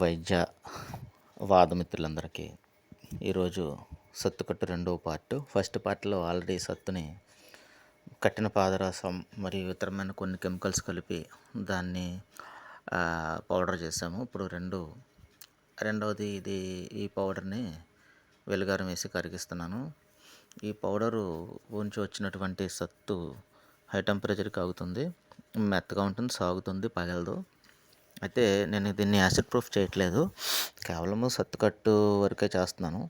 వైద్య వాదమిత్రులందరికీ ఈరోజు సత్తుకట్టు రెండవ పార్ట్. ఫస్ట్ పార్ట్లో ఆల్రెడీ సత్తుని కట్టిన పాదరసం మరియు ఇతరమైన కొన్ని కెమికల్స్ కలిపి దాన్ని పౌడర్ చేసాము ఇప్పుడు రెండు రెండవది ఇది ఈ పౌడర్ని వెలుగారం వేసి కరిగిస్తున్నాను. ఈ పౌడరు ఉంచి వచ్చినటువంటి సత్తు హై టెంపరేచర్కి ఆగుతుంది. మెత్తగా ఉంటుంది సాగుతుంది పగలదు. అయితే నేను దీన్ని యాసిడ్ ప్రూఫ్ చేయట్లేదు. కేవలము సత్తుకట్టు వరకే చేస్తున్నాను.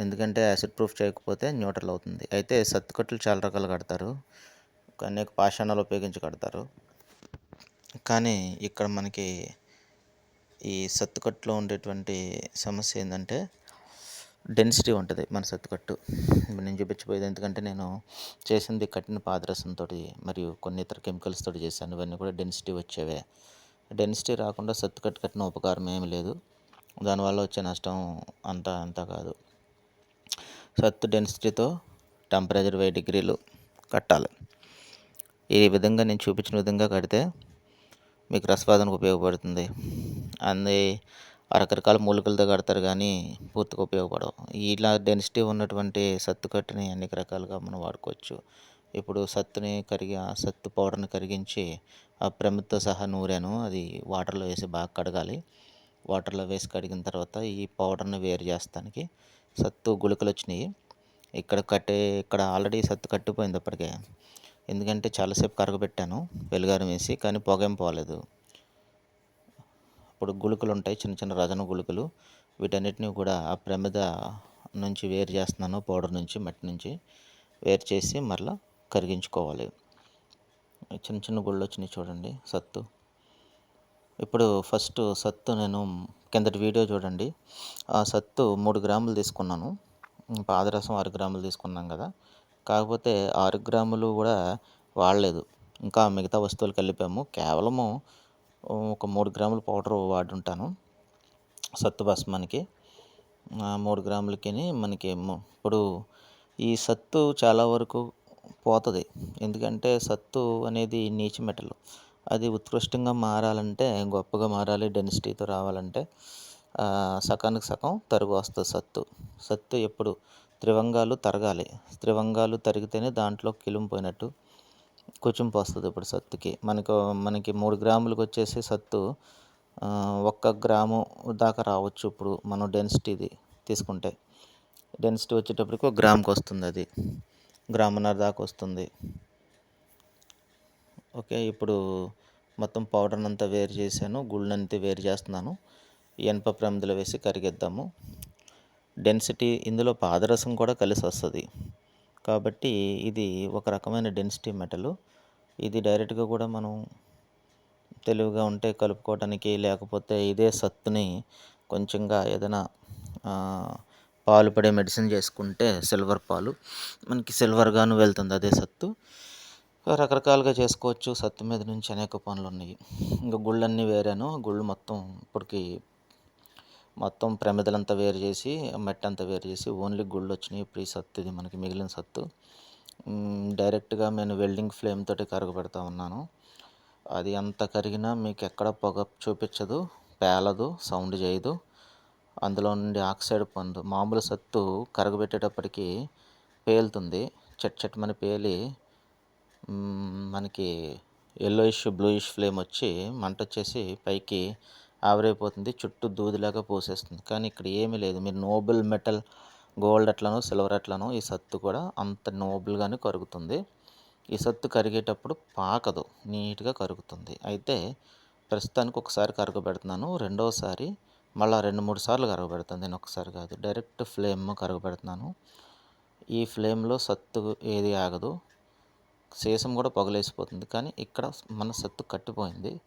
ఎందుకంటే యాసిడ్ ప్రూఫ్ చేయకపోతే న్యూట్రల్ అవుతుంది. అయితే సత్తుకట్టులు చాలా రకాలు కడతారు. అనేక పాషాణాలు ఉపయోగించి కడతారు. కానీ ఇక్కడ మనకి ఈ సత్తుకట్టులో ఉండేటువంటి సమస్య ఏంటంటే డెన్సిటీ ఉంటుంది మన సత్తుకట్టు ఇప్పుడు నేను చూపించబోయేది ఎందుకంటే నేను చేసింది కట్టిన పాదరసంతో మరియు కొన్ని ఇతర కెమికల్స్ తోటి చేశాను. ఇవన్నీ కూడా డెన్సిటీ వచ్చేవే. డెన్సిటీ రాకుండా సత్తుకట్టు కట్టిన ఉపకారం ఏమీ లేదు. దానివల్ల వచ్చే నష్టం అంత అంత కాదు. సత్తు డెన్సిటీతో టెంపరేచర్ వెయ్యి డిగ్రీలు కట్టాలి. ఈ విధంగా నేను చూపించిన విధంగా కడితే మీకు రసవాదనకు ఉపయోగపడుతుంది. అంది రకరకాల మూలికలతో కడతారు కానీ పూర్తిగా ఉపయోగపడవు. ఇలా డెన్సిటీ ఉన్నటువంటి సత్తుకట్టుని అనేక రకాలుగా మనం వాడుకోవచ్చు. ఇప్పుడు సత్తుని కరిగి ఆ సత్తు పౌడర్ని కరిగించి ఆ ప్రమిదతో సహా నూరాను. అది వాటర్లో వేసి బాగా కడగాలి. వాటర్లో వేసి కడిగిన తర్వాత ఈ పౌడర్ని వేరు చేస్తానికి సత్తు గుళికలు వచ్చినాయి. ఇక్కడ కట్టే ఇక్కడ ఆల్రెడీ సత్తు కట్టిపోయింది అప్పటికే. ఎందుకంటే చాలాసేపు కరగబెట్టాను వెలుగారం వేసి కానీ పొగేం పోలేదు. ఇప్పుడు గుళికలు ఉంటాయి చిన్న చిన్న రజన గుళికలు. వీటన్నిటిని కూడా ఆ ప్రమిద నుంచి వేరు చేస్తున్నాను పౌడర్ నుంచి మట్టి నుంచి వేరు చేసి మరలా కరిగించుకోవాలి. చిన్న చిన్న గుళ్ళు వచ్చినాయి చూడండి సత్తు. ఇప్పుడు ఫస్ట్ సత్తు నేను కిందటి వీడియో చూడండి. ఆ సత్తు మూడు గ్రాములు తీసుకున్నాను. పాదరసం ఆరు గ్రాములు తీసుకున్నాం కదా. కాకపోతే ఆరు గ్రాములు కూడా వాడలేదు. ఇంకా మిగతా వస్తువులు కలిపాము. కేవలము ఒక మూడు గ్రాముల పౌడర్ వాడుంటాను సత్తు భస్మానికి. మూడు గ్రాములకి మనకి ఇప్పుడు ఈ సత్తు చాలా వరకు పోతుంది. ఎందుకంటే సత్తు అనేది నీచ మెటల్. అది ఉత్కృష్టంగా మారాలంటే గొప్పగా మారాలి డెన్సిటీతో రావాలంటే సకానికి సగం తరుగు వస్తుంది సత్తు. సత్తు ఎప్పుడు? త్రివంగాలు తరగాలి. త్రివంగాలు తరిగితేనే దాంట్లో కిలుంపోయినట్టు కుచింపు వస్తుంది ఇప్పుడు సత్తుకి. మనకు మనకి మూడు గ్రాములకు వచ్చేసి సత్తు ఒక్క గ్రాము దాకా రావచ్చు ఇప్పుడు మనం డెన్సిటీది తీసుకుంటే. డెన్సిటీ వచ్చేటప్పటికి ఒక గ్రాముకి వస్తుంది అది. గ్రామున్నర దాకా వస్తుంది. ఓకే ఇప్పుడు మొత్తం పౌడర్ని అంతా వేరు చేశాను గుళ్ళంతా వేరు చేస్తున్నాను. ఎనప ప్రమిదలో వేసి కరిగిద్దాము. డెన్సిటీ ఇందులో పాదరసం కూడా కలిసి వస్తుంది. కాబట్టి ఇది ఒక రకమైన డెన్సిటీ మెటల్. ఇది డైరెక్ట్గా కూడా మనం తెలివిగా ఉంటే కలుపుకోవడానికి లేకపోతే ఇదే సత్తుని కొంచెంగా ఏదైనా పాలు పడే మెడిసిన్ చేసుకుంటే సిల్వర్ పాలు. మనకి సిల్వర్గాను వెళ్తుంది అదే సత్తు. రకరకాలుగా చేసుకోవచ్చు. సత్తు మీద నుంచి అనేక పనులు ఉన్నాయి. ఇంకా గుళ్ళన్నీ వేరాను. గుళ్ళు మొత్తం ఇప్పటికి మొత్తం ప్రమిదలంతా వేరు చేసి మెట్టంతా అంతా వేరు చేసి ఓన్లీ గుళ్ళు వచ్చినాయి. ఇప్పుడు ఈ సత్తు ఇది మనకి మిగిలిన సత్తు. డైరెక్ట్గా నేను వెల్డింగ్ ఫ్లేమ్ తోటి కరగబెడతా ఉన్నాను. అది ఎంత కరిగినా మీకు ఎక్కడ పొగ చూపించదు పేలదు సౌండ్ చేయదు. అందులో నుండి ఆక్సైడ్ పొందు మామూలు సత్తు కరగబెట్టేటప్పటికి పేలుతుంది. చట్ చట్మని పేలి మనకి ఎల్లోయిష్ బ్లూయిష్ ఫ్లేమ్ వచ్చి మంట వచ్చేసి పైకి ఆవిరైపోతుంది. చుట్టూ దూదిలాగా పోసేస్తుంది. కానీ ఇక్కడ ఏమీ లేదు. మీరు నోబుల్ మెటల్ గోల్డ్ అట్లనో సిల్వర్ అట్లనో ఈ సత్తు కూడా అంత నోబుల్గానే కరుగుతుంది. ఈ సత్తు కరిగేటప్పుడు పాకదు. నీట్గా కరుగుతుంది. అయితే ప్రస్తుతానికి ఒకసారి కరగబెడుతున్నాను. రెండవసారి మళ్ళీ రెండు మూడు సార్లు కరగబెడతాను. నేను ఒకసారి కాదు డైరెక్ట్ ఫ్లేమ్ కరగబెడుతున్నాను. ఈ ఫ్లేమ్లో సత్తు ఏది ఆగదు. సీసం కూడా పొగలేసిపోతుంది. కానీ ఇక్కడ మన సత్తు కట్టిపోయింది.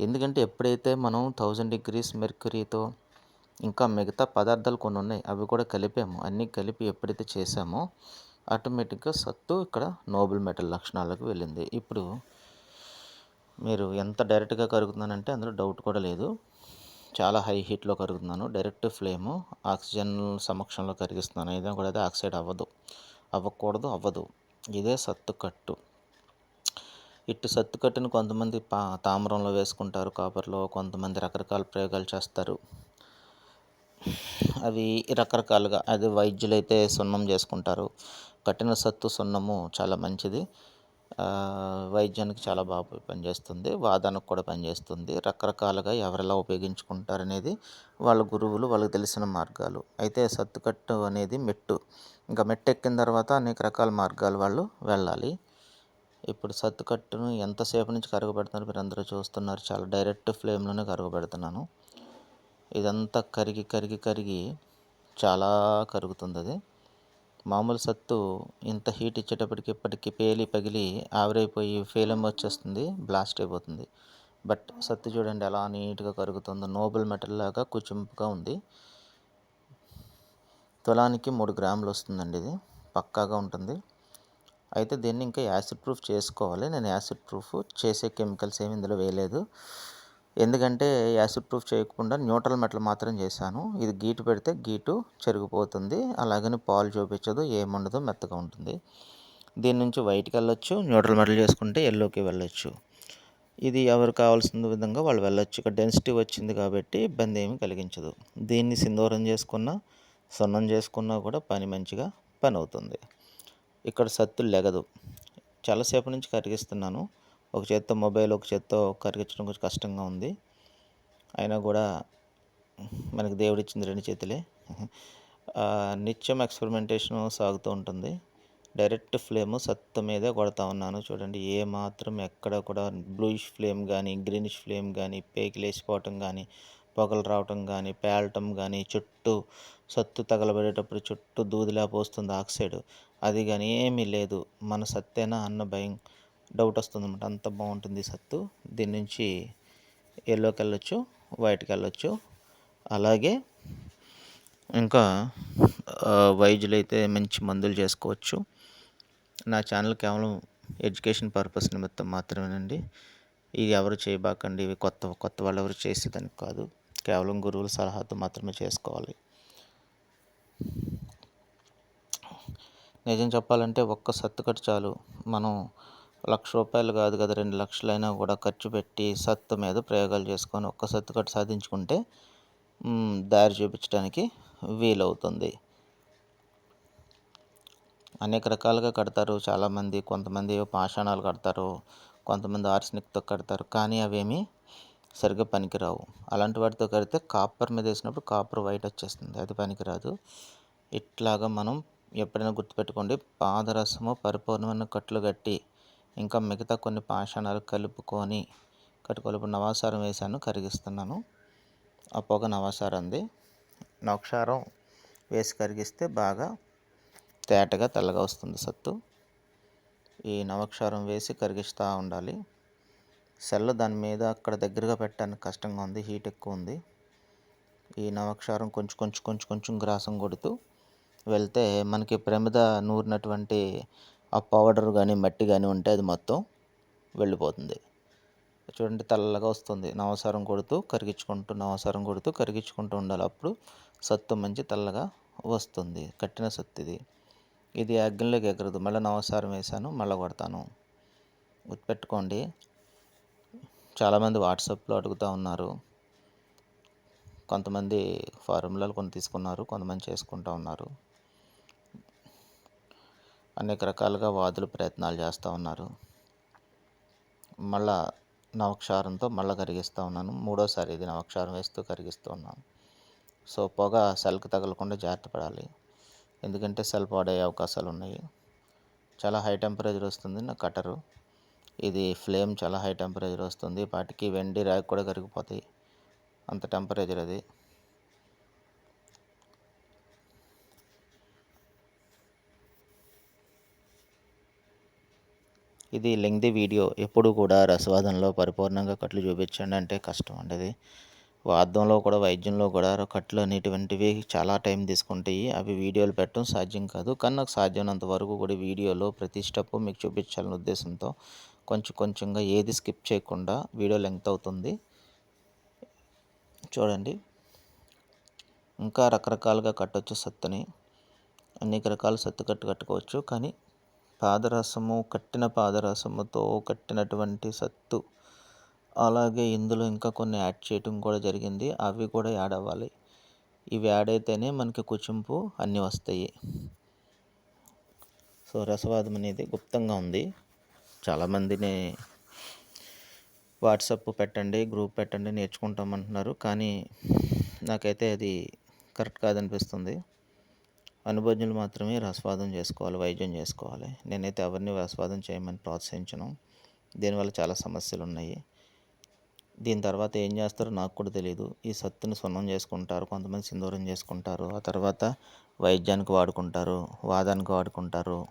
ఎందుకంటే ఎప్పుడైతే మనం థౌజండ్ డిగ్రీస్ మెర్క్యూరీతో ఇంకా మిగతా పదార్థాలు కొన్ని ఉన్నాయి అవి కూడా కలిపాము. అన్నీ కలిపి ఎప్పుడైతే చేసామో ఆటోమేటిక్గా సత్తు ఇక్కడ నోబుల్ మెటల్ లక్షణాలకు వెళ్ళింది. ఇప్పుడు మీరు ఎంత డైరెక్ట్గా కరుగుతున్నానంటే అందులో డౌట్ కూడా లేదు. చాలా హై హీట్లో కరుగుతున్నాను. డైరెక్ట్ ఫ్లేమ్ ఆక్సిజన్ సమక్షంలో కరిగిస్తున్నాను. ఏదైనా కూడా అయితే ఆక్సైడ్ అవ్వదు. అవ్వకూడదు అవ్వదు. ఇదే సత్తుకట్టు ఇటు సత్తుకట్టును కొంతమంది పా తామ్రంలో వేసుకుంటారు. కాపర్లో కొంతమంది రకరకాల ప్రయోగాలు చేస్తారు. అవి రకరకాలుగా అది వైద్యులైతే సున్నం చేసుకుంటారు. కట్టిన సత్తు సున్నము చాలా మంచిది. వైద్యానికి చాలా బాగా పనిచేస్తుంది. వాదనకు కూడా పనిచేస్తుంది. రకరకాలుగా ఎవరెలా ఉపయోగించుకుంటారు అనేది వాళ్ళ గురువులు వాళ్ళకి తెలిసిన మార్గాలు. అయితే సత్తుకట్టు అనేది మెట్టు. ఇంకా మెట్టు ఎక్కిన తర్వాత అనేక రకాల మార్గాలు వాళ్ళు వెళ్ళాలి. ఇప్పుడు సత్తుకట్టును ఎంతసేపు నుంచి కరగబెడుతున్నారు మీరు అందరూ చూస్తున్నారు. చాలా డైరెక్ట్ ఫ్లేమ్లోనే కరగబెడుతున్నాను. ఇదంతా కరిగి కరిగి కరిగి చాలా కరుగుతుంది అది. మామూలు సత్తు ఇంత హీట్ ఇచ్చేటప్పటికి ఇప్పటికి పేలి పగిలి ఆవిరైపోయి ఫేలం వచ్చేస్తుంది బ్లాస్ట్ అయిపోతుంది. బట్ సత్తు చూడండి ఎలా నీట్గా కరుగుతుందో నోబుల్ మెటల్ లాగా కుచింపుగా ఉంది. తులానికి మూడు గ్రాములు వస్తుందండి ఇది పక్కాగా ఉంటుంది. అయితే దీన్ని ఇంకా యాసిడ్ ప్రూఫ్ చేసుకోవాలి. నేను యాసిడ్ ప్రూఫ్ చేసే కెమికల్స్ ఏమి ఇందులో వేయలేదు. ఎందుకంటే యాసిడ్ ప్రూఫ్ చేయకుండా న్యూట్రల్ మెటల్ మాత్రం చేశాను. ఇది గీటు పెడితే గీటు చెరిగిపోతుంది. అలాగని పాలు చూపించదు ఏముండదు మెత్తగా ఉంటుంది. దీని నుంచి వైట్కి వెళ్ళొచ్చు న్యూట్రల్ మెటల్ చేసుకుంటే ఎల్లోకి వెళ్ళొచ్చు. ఇది ఎవరు కావాల్సిన విధంగా వాళ్ళు వెళ్ళొచ్చు. ఇక డెన్సిటీ వచ్చింది కాబట్టి ఇబ్బంది ఏమి కలిగించదు. దీన్ని సింధూరం చేసుకున్నా సున్నం చేసుకున్నా కూడా పని మంచిగా పని అవుతుంది. ఇక్కడ సత్తు లెగదు. చాలాసేపు నుంచి కరిగిస్తున్నాను. ఒక చేత్తో మొబైల్ ఒక చేత్తో కరిగించడం కొంచెం కష్టంగా ఉంది. అయినా కూడా మనకి దేవుడిచ్చింది రెండు చేతులే. నిత్యం ఎక్స్పెరిమెంటేషన్ సాగుతూ ఉంటుంది. డైరెక్ట్ ఫ్లేమ్ సత్తు మీదే కొడతా ఉన్నాను. చూడండి ఏ మాత్రం ఎక్కడ కూడా బ్లూయిష్ ఫ్లేమ్ కానీ గ్రీనిష్ ఫ్లేమ్ కానీ పేకి లేచిపోవటం కానీ పొగలు రావటం కానీ పేలటం కానీ చుట్టూ సత్తు తగలబడేటప్పుడు చుట్టూ దూదిలా పోస్తుంది ఆక్సైడ్. అది కానీ ఏమీ లేదు. మన సత్తేనా? అన్న భయం. డౌట్ వస్తుంది అనమాట అంత బాగుంటుంది సత్తు. దీని నుంచి ఎల్లోకి వెళ్ళొచ్చు వైట్కి వెళ్ళొచ్చు అలాగే ఇంకా వైద్యులు వైద్యులైతే మంచి మందులు చేసుకోవచ్చు. నా ఛానల్ కేవలం ఎడ్యుకేషన్ పర్పస్ నిమిత్తం మాత్రమేనండి. ఇది ఎవరు చేయబాకండి. ఇవి కొత్త కొత్త వాళ్ళు ఎవరు చేసేదానికి కాదు. కేవలం గురువుల సలహాతో మాత్రమే చేసుకోవాలి. నిజం చెప్పాలంటే ఒక్క సత్తుకట్టు చాలు. మనం లక్ష రూపాయలు కాదు కదా రెండు లక్షలైనా కూడా ఖర్చు పెట్టి సత్తు మీద ప్రయోగాలు చేసుకొని ఒక్క సత్తు కట్టు సాధించుకుంటే దారి చూపించడానికి వీలవుతుంది. అనేక రకాలుగా కడతారు. చాలామంది కొంతమంది పాషాణాలు కడతారు కొంతమంది ఆర్సనిక్తో కడతారు కానీ అవేమి సరిగ్గా పనికిరావు. అలాంటి వాటితో కడితే కాపర్ మీద వేసినప్పుడు కాపర్ వైట్ వచ్చేస్తుంది. అది పనికిరాదు. ఇట్లాగా మనం ఎప్పుడైనా గుర్తుపెట్టుకోండి పాదరసము పరిపూర్ణమైన కట్లు కట్టి ఇంకా మిగతా కొన్ని పాషాణాలు కలుపుకొని కట్టుకొలుపు నవాసారం వేసాను కరిగిస్తున్నాను. ఆ పొగ నవాసారంది. నవక్షారం వేసి కరిగిస్తే బాగా తేటగా తెల్లగా వస్తుంది సత్తు. ఈ నవక్షారం వేసి కరిగిస్తూ ఉండాలి. సెల్ల దాని మీద అక్కడ దగ్గరగా పెట్టడానికి కష్టంగా ఉంది హీట్ ఎక్కువ ఉంది. ఈ నవక్షారం కొంచెం కొంచెం కొంచెం కొంచెం గ్రాసం కొడుతూ వెళ్తే మనకి ప్రమిద నూరినటువంటి ఆ పౌడర్ కానీ మట్టి కానీ ఉంటే అది మొత్తం వెళ్ళిపోతుంది. చూడండి తెల్లగా వస్తుంది. నవసారం కొడుతూ కరిగించుకుంటూ నవసారం కొడుతూ కరిగించుకుంటూ ఉండాలి. అప్పుడు సత్తు మంచి తెల్లగా వస్తుంది. కట్టిన సత్తు ఇది ఇది అగ్నిలోకి ఎగరదు. మళ్ళీ నవసారం వేసాను మళ్ళీ కొడతాను. గుర్తుపెట్టుకోండి చాలామంది వాట్సాప్లో అడుగుతూ ఉన్నారు. కొంతమంది ఫార్ములాలు కొన్ని తీసుకున్నారు కొంతమంది చేసుకుంటూ ఉన్నారు. అనేక రకాలుగా వాదులు ప్రయత్నాలు చేస్తూ ఉన్నారు. మళ్ళా నవక్షారంతో మళ్ళీ కరిగిస్తూ ఉన్నాను. మూడోసారి ఇది నవక్షారం వేస్తూ కరిగిస్తూ ఉన్నాను. సో పొగ సెల్కి తగలకుండా జాగ్రత్త పడాలి. ఎందుకంటే సెల్ పాడయ్యే అవకాశాలు ఉన్నాయి. చాలా హై టెంపరేచర్ వస్తుంది నా కట్టరు ఇది ఫ్లేమ్ చాలా హై టెంపరేచర్ వస్తుంది. వాటికి వెండి రాయి కూడా కరిగిపోతాయి. అంత టెంపరేచర్ అది. ఇది లెంగ్ది వీడియో. ఎప్పుడు కూడా రసవాదంలో పరిపూర్ణంగా కట్లు చూపించండి అంటే కష్టం అండి అది. వాద్యంలో కూడా వైద్యంలో కూడా కట్లు అనేటువంటివి చాలా టైం తీసుకుంటాయి. అవి వీడియోలు పెట్టడం సాధ్యం కాదు. కానీ నాకు సాధ్యమైనంత వరకు కూడా వీడియోలో ప్రతి స్టెప్ మీకు చూపించాలనే ఉద్దేశంతో కొంచెం కొంచెంగా ఏది స్కిప్ చేయకుండా వీడియో లెంగ్త్ అవుతుంది. చూడండి. ఇంకా రకరకాలుగా కట్టొచ్చు సత్తుని. అనేక రకాల సత్తు కట్టు కట్టుకోవచ్చు. కానీ పాదరసము కట్టిన పాదరసముతో కట్టినటువంటి సత్తు. అలాగే ఇందులో ఇంకా కొన్ని యాడ్ చేయటం కూడా జరిగింది. అవి కూడా యాడ్ అవ్వాలి. ఇవి యాడ్ అయితేనే మనకి కుచింపు అన్నీ వస్తాయి. సో రసవాదం అనేది గుప్తంగా ఉంది. చాలామందిని వాట్సప్ పెట్టండి గ్రూప్ పెట్టండి నేర్చుకుంటామంటున్నారు. కానీ నాకైతే అది కరెక్ట్ కాదనిపిస్తుంది. అనుభజ్ఞులు మాత్రమే రసవాదం చేసుకోవాలి వైద్యం చేసుకోవాలి. నేనైతే ఎవరిని రసవాదం చేయమని ప్రోత్సహించను. దీనివల్ల చాలా సమస్యలు ఉన్నాయి దీని తర్వాత ఏం చేస్తారో నాకు కూడా తెలియదు ఈ సత్తుని సున్నం చేసుకుంటారు కొంతమంది సింధూరం చేసుకుంటారు ఆ తర్వాత వైద్యానికి వాడుకుంటారు వాదానికి వాడుకుంటారు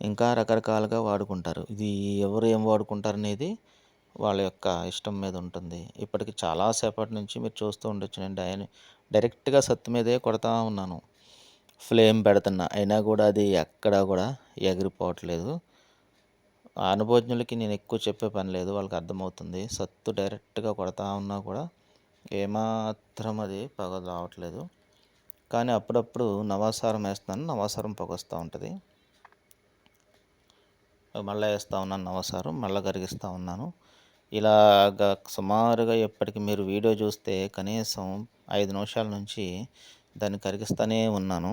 ఇంకా రకరకాలుగా వాడుకుంటారు. ఇది ఎవరు ఏం వాడుకుంటారు అనేది వాళ్ళ యొక్క ఇష్టం మీద ఉంటుంది. ఇప్పటికి చాలాసేపటి నుంచి మీరు చూస్తూ ఉండొచ్చు. నేను డై డైరెక్ట్గా సత్తు మీదే కొడతా ఉన్నాను. ఫ్లేమ్ పెడుతున్నా. అయినా కూడా అది ఎక్కడా కూడా ఎగిరిపోవట్లేదు. ఆ అనుభవజ్ఞులకి నేను ఎక్కువ చెప్పే పని లేదు. వాళ్ళకి అర్థమవుతుంది. సత్తు డైరెక్ట్గా కొడతా ఉన్నా కూడా ఏమాత్రం అది పగ రావట్లేదు. కానీ అప్పుడప్పుడు నవాసారం వేస్తున్నాను. నవాసారం పొగ వస్తూ ఉంటుంది. మళ్ళీ వేస్తూ ఉన్నాను నవాసారం. మళ్ళీ కరిగిస్తూ ఉన్నాను. ఇలాగ సుమారుగా ఎప్పటికి మీరు వీడియో చూస్తే కనీసం ఐదు నిమిషాల నుంచి దాన్ని కరిగిస్తూనే ఉన్నాను.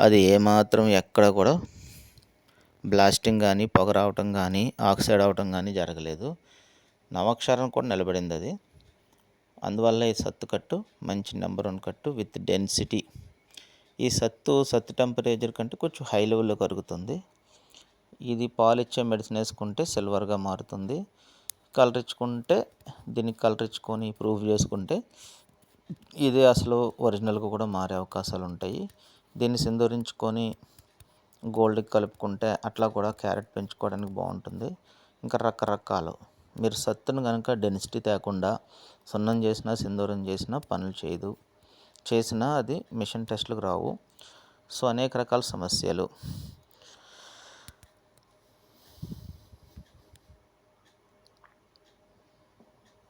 అది ఏమాత్రం ఎక్కడ కూడా బ్లాస్టింగ్ కానీ పొగ రావటం కానీ ఆక్సైడ్ అవటం కానీ జరగలేదు. నవాక్షరం కూడా నిలబడింది అది. అందువల్ల ఈ సత్తు కట్టు మంచి నెంబర్ వన్ కట్టు విత్ డెన్సిటీ ఈ సత్తు సత్తు టెంపరేచర్ కంటే కొంచెం హై లెవెల్లో కరుగుతుంది. ఇది పాలు ఇచ్చే మెడిసిన్ వేసుకుంటే సిల్వర్గా మారుతుంది. కలర్ ఇచ్చుకుంటే దీనికి కలర్ ఇచ్చుకొని చేసుకుంటే ఇది అసలు ఒరిజినల్గా కూడా మారే అవకాశాలు ఉంటాయి దీన్ని సింధూరించుకొని గోల్డ్కి కలుపుకుంటే అట్లా కూడా క్యారెట్ పెంచుకోవడానికి బాగుంటుంది ఇంకా రకరకాలు. మీరు సత్తును కనుక డెన్సిటీ తేకుండా సున్నం చేసినా సింధూరం చేసినా పనులు చేయదు. చేసినా అది మిషన్ టెస్ట్లకు రావు. సో అనేక రకాల సమస్యలు.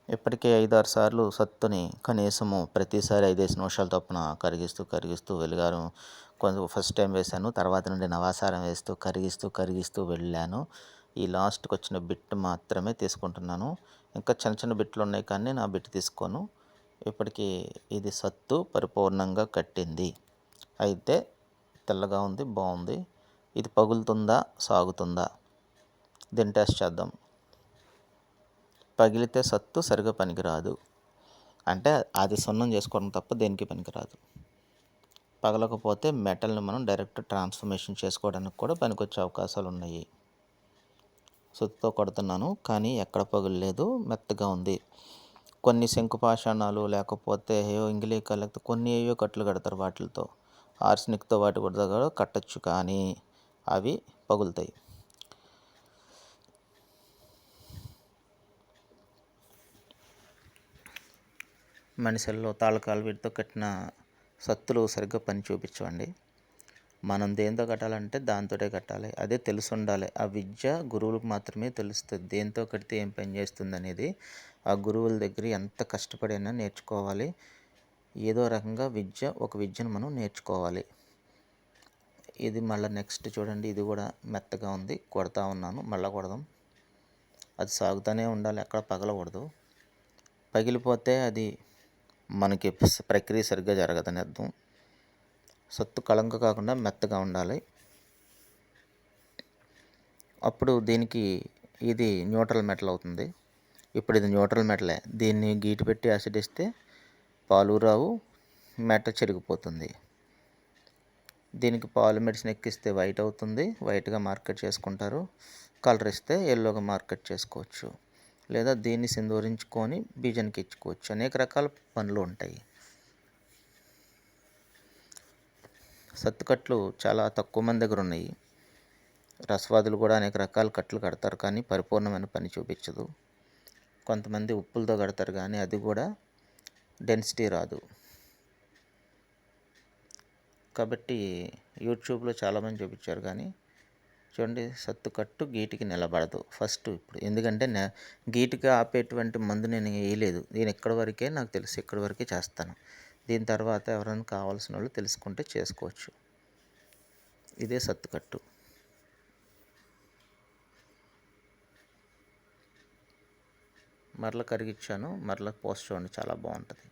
ఇప్పటికే ఐదారు సార్లు సత్తుని కనీసము ప్రతిసారి ఐదేసి నిమిషాల తప్పున కరిగిస్తూ కరిగిస్తూ వెలుగారు కొంచెం ఫస్ట్ టైం వేశాను. తర్వాత నుండి నవాసారం వేస్తూ కరిగిస్తూ కరిగిస్తూ వెళ్ళాను. ఈ లాస్ట్కి వచ్చిన బిట్ మాత్రమే తీసుకుంటున్నాను. ఇంకా చిన్న చిన్న బిట్లు ఉన్నాయి కానీ నా బిట్ తీసుకోను. ఇప్పటికీ ఇది సత్తు పరిపూర్ణంగా కట్టింది. అయితే తెల్లగా ఉంది బాగుంది. ఇది పగులుతుందా సాగుతుందా? దీని టెస్ట్ చేద్దాం. పగిలితే సత్తు సరిగా పనికిరాదు. అంటే అది సున్నం చేసుకోవడం తప్ప దేనికి పనికిరాదు. పగలకపోతే మెటల్ని మనం డైరెక్ట్ ట్రాన్స్ఫర్మేషన్ చేసుకోవడానికి కూడా పనికొచ్చే అవకాశాలు ఉన్నాయి. సుత్తితో కొడుతున్నాను కానీ ఎక్కడ పగులేదు మెత్తగా ఉంది. కొన్ని శంకుపాషాణాలు లేకపోతే ఏయో ఇంగిలీక లేకపోతే కొన్ని ఏవో కట్లు కడతారు వాటితో ఆర్సినిక్తో వాటి కూడా కట్టచ్చు కానీ అవి పగులుతాయి. మనిషిల్లో తాళకాలు వీటితో కట్టిన సత్తులు సరిగ్గా పని చూపించవండి. మనం దేంతో కట్టాలంటే దాంతోటే కట్టాలి. అదే తెలిసి ఉండాలి ఆ విద్య గురువులకు మాత్రమే తెలుస్తుంది. దేంతో కడితే ఏం పని చేస్తుంది అనేది ఆ గురువుల దగ్గర ఎంత కష్టపడైనా నేర్చుకోవాలి. ఏదో రకంగా విద్య ఒక విద్యను మనం నేర్చుకోవాలి. ఇది మళ్ళీ నెక్స్ట్ చూడండి. ఇది కూడా మెత్తగా ఉంది. కొడతా ఉన్నాను. మళ్ళీ కొడదాం. అది సాగుతూనే ఉండాలి. ఎక్కడ పగలకూడదు. పగిలిపోతే అది మనకి ప్రక్రియ సరిగ్గా జరగదని అర్థం. సత్తు కళంక కాకుండా మెత్తగా ఉండాలి. అప్పుడు దీనికి ఇది న్యూట్రల్ మెటల్ అవుతుంది. ఇప్పుడు ఇది న్యూట్రల్ మెటలే. దీన్ని గీటు పెట్టి యాసిడ్ ఇస్తే పాలు రావు మెట చెరిగిపోతుంది. దీనికి పాలు మెడిసిన్ ఎక్కిస్తే వైట్ అవుతుంది. వైట్గా మార్కెట్ చేసుకుంటారు. కలర్ ఇస్తే ఎల్లోగా మార్కెట్ చేసుకోవచ్చు. లేదా దీన్ని సింధూరించుకొని బీజానికి ఇచ్చుకోవచ్చు. అనేక రకాల పనులు ఉంటాయి. సత్తుకట్లు చాలా తక్కువ మంది దగ్గర ఉన్నాయి. రసవాదులు కూడా అనేక రకాల కట్లు కడతారు కానీ పరిపూర్ణమైన పని చూపించదు. కొంతమంది ఉప్పులతో కడతారు కానీ అది కూడా డెన్సిటీ రాదు. కాబట్టి యూట్యూబ్లో చాలామంది చూపించారు కానీ చూడండి సత్తుకట్టు గీటికి నిలబడదు. ఫస్ట్ ఇప్పుడు ఎందుకంటే గీటికి ఆపేటువంటి మందు నేను వేయలేదు. నేను ఎక్కడి వరకే నాకు తెలుసు ఎక్కడి వరకే చేస్తాను. దీని తర్వాత ఎవరైనా కావాల్సిన వాళ్ళు తెలుసుకుంటే చేసుకోవచ్చు. ఇదే సత్తుకట్టు మరల కరిగిచ్చాను మరల పోస్ట్ చూడండి చాలా బాగుంటుంది.